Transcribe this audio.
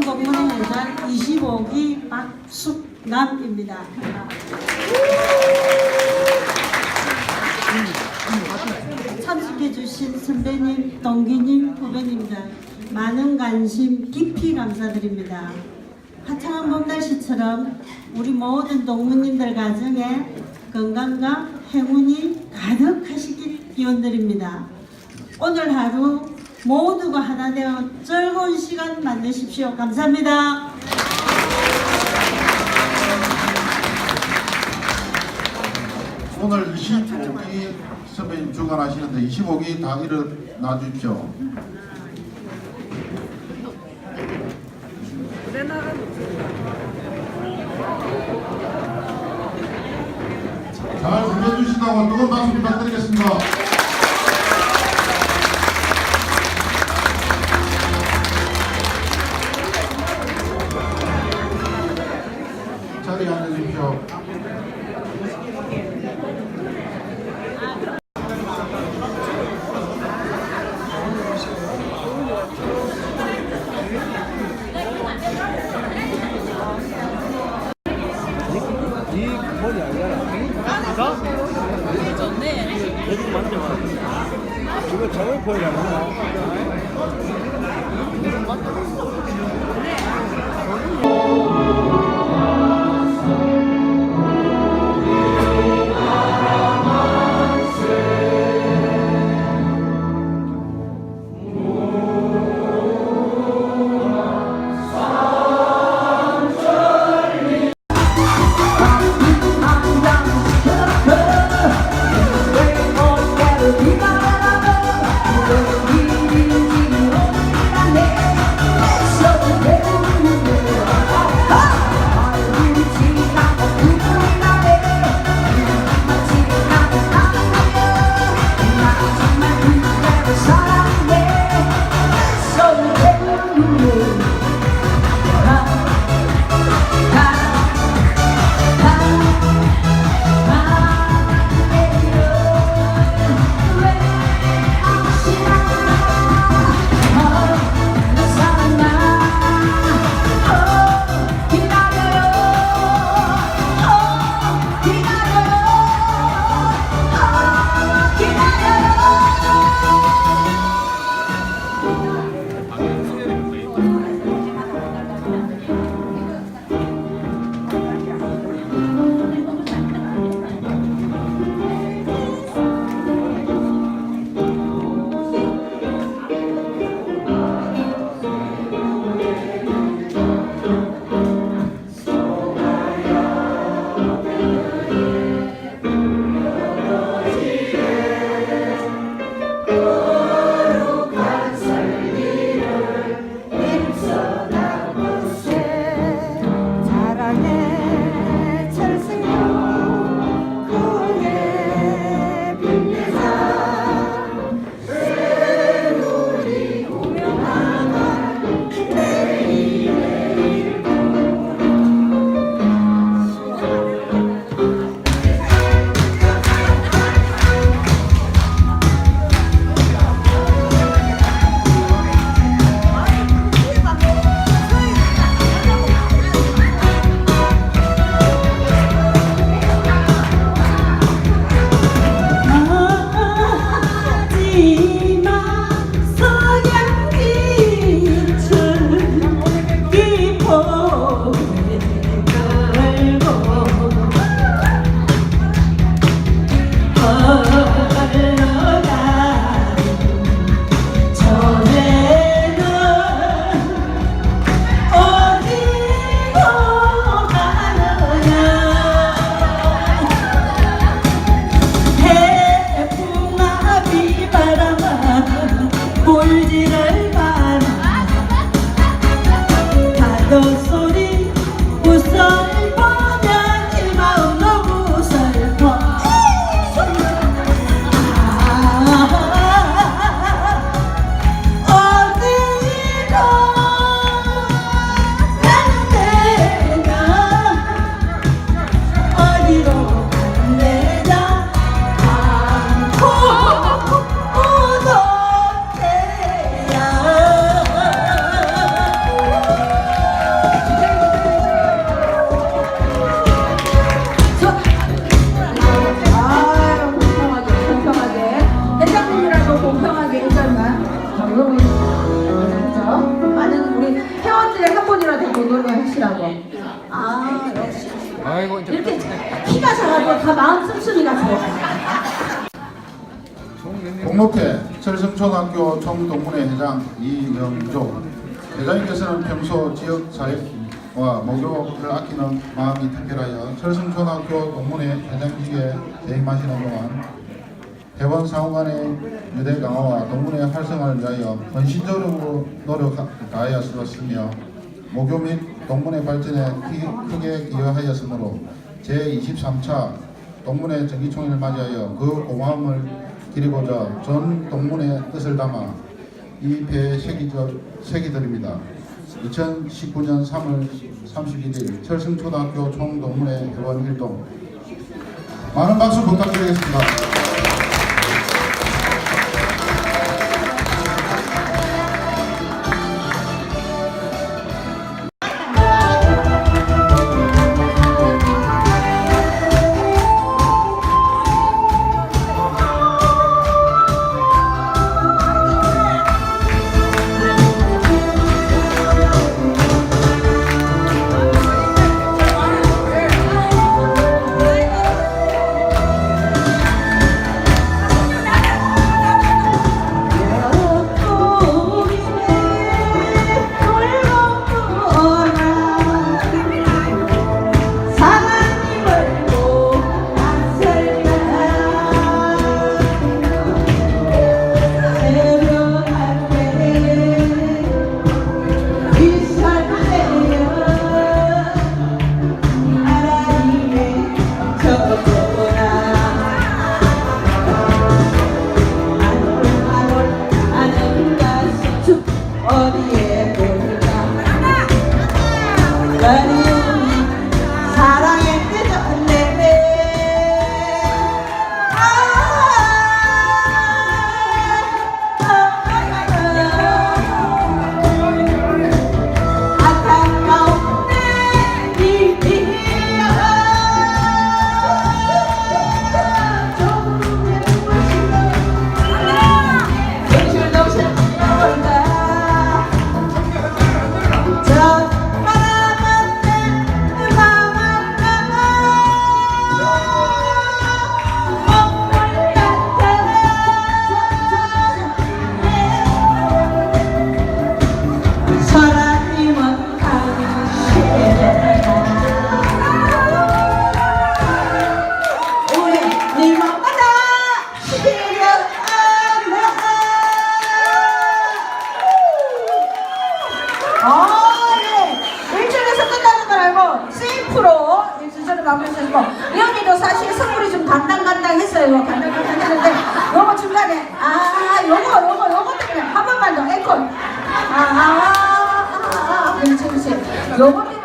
회장 25기 박숙남입니다. 참석해 주신 선배님, 동기님, 후배님들 많은 관심 깊이 감사드립니다. 화창한 봄날씨처럼 우리 모든 동무님들 가정에 건강과 행운이 가득하시길 기원드립니다. 오늘 하루 모두가 하나 되어 즐거운 시간 만드십시오. 감사합니다. 오늘 25기 선배님 주관하시는데 25기 다 일어나 주십시오. 잘 주신다고 뜨거운 박수 부탁드리겠습니다. 알잖아. 가? 좋네. 대충 만져봐. 이거 저걸 보여야 하시 아이고 이제 이렇게 키가 작아도 다 마음 씀씀이가 좋아. 동로회 철성초등학교 총동문회 회장 이영조 회장님께서는 평소 지역 사회와 목욕을 아끼는 마음이 특별하여 철성초등학교 동문회 회장직에 재임하시는 동안 대원 상호간의 유대 강화와 동문회 활성화를 위하여 헌신적으로 노력 다하였으며 목요 및 동문회 발전에 기- 크게 기여하였으므로 제23차 동문회 정기총회를 맞이하여 그 고마움을 기리고자 전 동문회 뜻을 담아 이 배에 새기드립니다. 2019년 3월 31일 철승초등학교 총동문회 회원 활동 많은 박수 부탁드리겠습니다. 아, 예. 일주일에서 끝나는 걸 알고 세이프로 일주일을 마무리하시고 연희도 사실 선물이 좀 간당간당했어요. 간당간당했는데 요거 중간에 아 요거 요거 요거 때문에 한 번만 더 앵콜 아 아 아 아, 아, 아, 그렇지 그렇지 요거